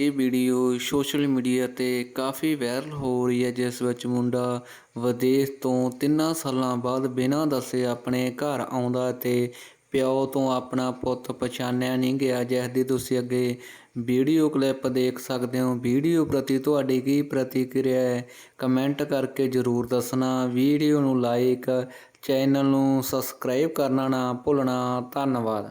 ਇਹ video social media ਤੇ ਕਾਫੀ viral ਹੋ ਰਹੀ ਹੈ, ਜਿਸ ਵਿੱਚ ਮੁੰਡਾ ਵਿਦੇਸ਼ ਤੋਂ 3 ਸਾਲਾਂ ਬਾਅਦ ਬਿਨਾਂ ਦੱਸੇ ਆਪਣੇ ਘਰ ਆਉਂਦਾ ਤੇ ਪਿਓ ਤੋਂ ਆਪਣਾ ਪੁੱਤ ਪਛਾਣਿਆ ਨਹੀਂ ਗਿਆ, ਜਿਸ ਦੀ ਤੁਸੀਂ ਅੱਗੇ ਵੀਡੀਓ ਕਲਿੱਪ ਦੇਖ ਸਕਦੇ ਹੋ। ਵੀਡੀਓ ਪ੍ਰਤੀ ਤੁਹਾਡੀ ਕੀ ਪ੍ਰਤੀਕਿਰਿਆ ਹੈ? ਕਮੈਂਟ ਕਰਕੇ ਜਰੂਰ ਦੱਸਣਾ। ਵੀਡੀਓ ਨੂੰ ਲਾਈਕ ਚੈਨਲ ਨੂੰ ਸਬਸਕ੍ਰਾਈਬ ਕਰਨਾ ਨਾ ਭੁੱਲਣਾ। ਧੰਨਵਾਦ।